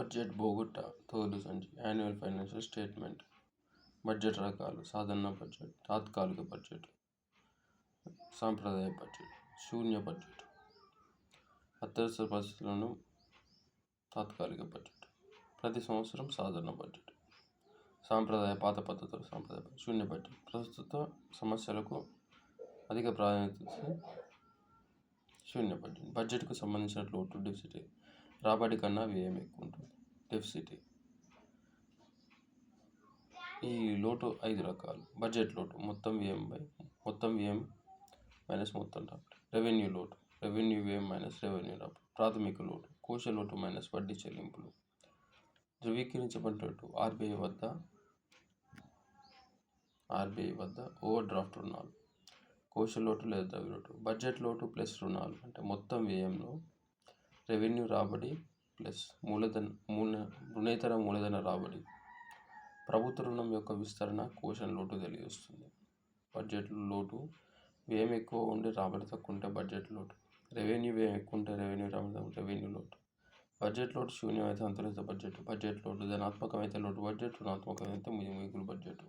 Budget బోగొట్ట తోలు సంచి annual financial statement budget రకాలు సాధారణ బడ్జెట్ తాత్కాలిక బడ్జెట్ సాంప్రదాయ బడ్జెట్ శూన్య బడ్జెట్ అత్యవసర పరిస్థితులను తాత్కాలిక బడ్జెట్ ప్రతి సంవత్సరం సాధారణ బడ్జెట్ సాంప్రదాయ పాత పద్ధతులు సాంప్రదాయ శూన్య బడ్జెట్ ప్రస్తుత సమస్యలకు అధిక ప్రాధాన్యత శూన్య బడ్జెట్. బడ్జెట్కు సంబంధించిన లోటు డెఫిసిట్ రాబడి కన్నా వ్యయం ఎక్కువ. డెఫిసిట్ ఈ లోటు ఐదు రకాలు. బడ్జెట్ లోటు మొత్తం వ్యయం బై మొత్తం వ్యయం మైనస్ మొత్తం రాబడి రెవెన్యూ లోటు రెవెన్యూ వ్యయం మైనస్ రెవెన్యూ రాబడి ప్రాథమిక లోటు కోశ లోటు మైనస్ వడ్డీ చెల్లింపులు. ధృవీకరించబడినట్టు ఆర్బీఐ వద్ద ఆర్బీఐ వద్ద ఓవర్ డ్రాఫ్ట్ రుణాలు. కోశ లోటు లేదా ద్రవ్య లోటు. బడ్జెట్ లోటు ప్లస్ రుణాలు. అంటే మొత్తం వ్యయంలో రెవెన్యూ రాబడి ప్లస్ మూలధన మూల రుణేతర మూలధన రాబడి. ప్రభుత్వ రుణం యొక్క విస్తరణ కోశం లోటు తెలియజేస్తుంది. బడ్జెట్ లోటు వ్యయం ఎక్కువ ఉంటే రాబడి తక్కువ ఉంటే బడ్జెట్ లోటు. రెవెన్యూ వ్యయం ఎక్కువ ఉంటే రెవెన్యూ రాబడి రెవెన్యూ లోటు. బడ్జెట్ లోటు శూన్యమైతే అంతర్గత బడ్జెట్. బడ్జెట్ లోటు ధనాత్మకమైతే లోటు. బడ్జెట్ రుణాత్మకమైతే మిగులు బడ్జెట్.